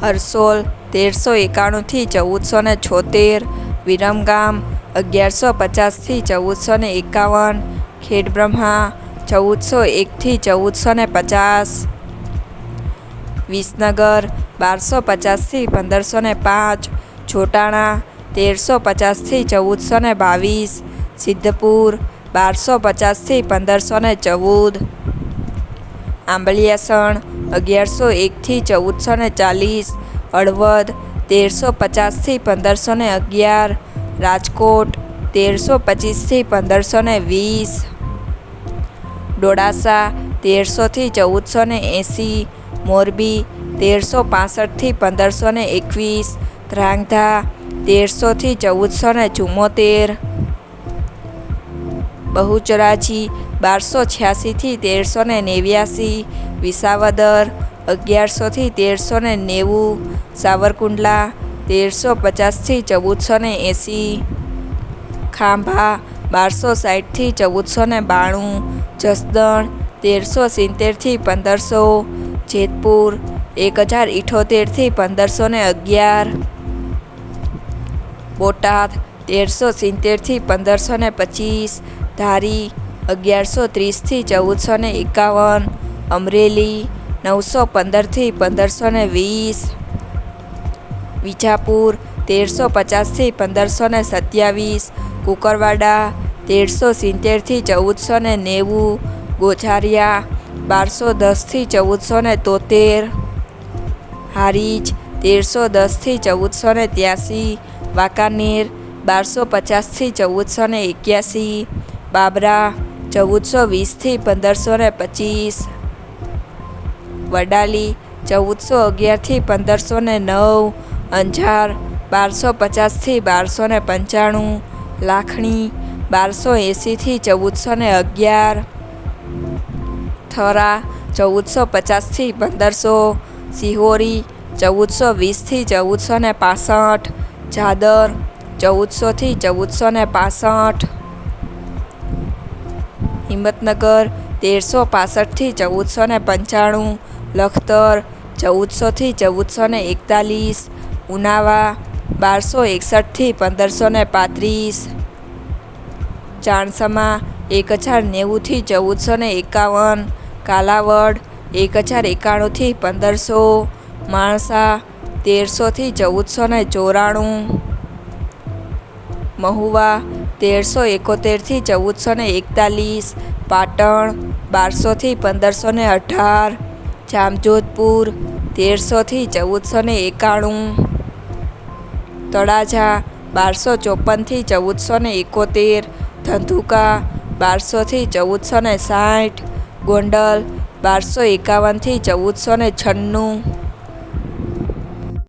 હરસોલ, તેરસો એકાણુંથી ચૌદસો ને છોતેર, વિરમગામ, અગિયારસો પચાસથી ચૌદસો ને એકાવન, ખેડબ્રહ્મા, ચૌદસો એકથી ચૌદસો ને પચાસ, વિસનગર, બારસો પચાસથી પંદરસો ને પાંચ, છોટાણા, તેરસો પચાસથી ચૌદસો ને બાવીસ, સિદ્ધપુર, બારસો પચાસથી પંદરસો ને ચૌદ આંબલિયાસણ, અગિયારસો એકથી ચૌદસો ને ચાલીસ, હળવદ, તેરસો પચાસથી પંદરસો ને અગિયાર, રાજકોટ, તેરસો પચીસથી પંદરસો ને વીસ ડોડાસા તેરસોથી ચૌદસો ને એંસી, મોરબી, તેરસો પાસઠથી પંદરસો ને એકવીસ ધ્રાંગધા તેરસોથી ચૌદસો ને ચુમ્મોતેર બહુચરાજી બારસો છ્યાસીથી તેરસો ને નેવ્યાસી, વિસાવદર અગિયારસોથી તેરસો ને નેવું, સાવરકુંડલા તેરસો પચાસથી ચૌદસો ને એંસી, ખાંભા બારસો સાઠથી ચૌદસો ને બાણું, જસદણ તેરસો સિત્તેરથી પંદરસો, જેતપુર એક હજાર ઇઠોતેરથી પંદરસો ને અગિયાર, બોટાદ તેરસો સિત્તેરથી પંદરસો ને પચીસ, ધારી અગિયારસો ત્રીસથી ચૌદસો ને એકાવન, અમરેલી નવસો પંદરથી પંદરસો ને વીસ, વિજાપુર તેરસો પચાસથી પંદરસો ને સત્યાવીસ, કુકરવાડા તેરસો સિત્તેરથી ચૌદસો ને નેવું ગોઝારિયા બારસો દસથી ચૌદસો ને તોતેર, હારીજ તેરસો દસથી ચૌદસો ને ત્યાસી, વાંકાનેર બારસો પચાસથી ચૌદસો ને એક્યાસી, બાબરા ચૌદસો વીસથી પંદરસો ને પચીસ. વડાલી ચૌદસો અગિયારથી પંદરસો ને નવ. અંજાર, બારસો પચાસથી બારસો ને પંચાણું. લાખણી, બારસો એંસીથી ચૌદસો ને અગિયાર. થરા ચૌદસો પચાસથી પંદરસો. સિહોરી ચૌદસો વીસથી ચૌદસો ને પાસઠ. જાદર ચૌદસોથી ચૌદસો ને પાસઠ. હિંમતનગર, તેરસો પાસઠથી ચૌદસો ને પંચાણું, લખતર, ચૌદસોથી ચૌદસો ને એકતાલીસ, ઉનાવા, બારસો એકસઠથી પંદરસો ને પાંત્રીસ, ચાણસમા એક હજાર નેવુંથી ચૌદસો ને એકાવન, કાલાવડ એક હજાર એકાણુંથી પંદરસો, માણસા તેરસોથી ચૌદસો ને ચોરાણું, મહુવા તેરસો એકોતેરથી ચૌદસો ને એકતાલીસ, પાટણ બારસોથી પંદરસો ને અઢાર, જામજોધપુર તેરસોથી ચૌદસો ને એકાણું, તળાજા બારસો ચોપનથી ચૌદસો ને એકોતેર, ધંધુકા બારસોથી ચૌદસો ને સાઠ, ગોંડલ બારસો એકાવનથી ચૌદસો ને છન્નું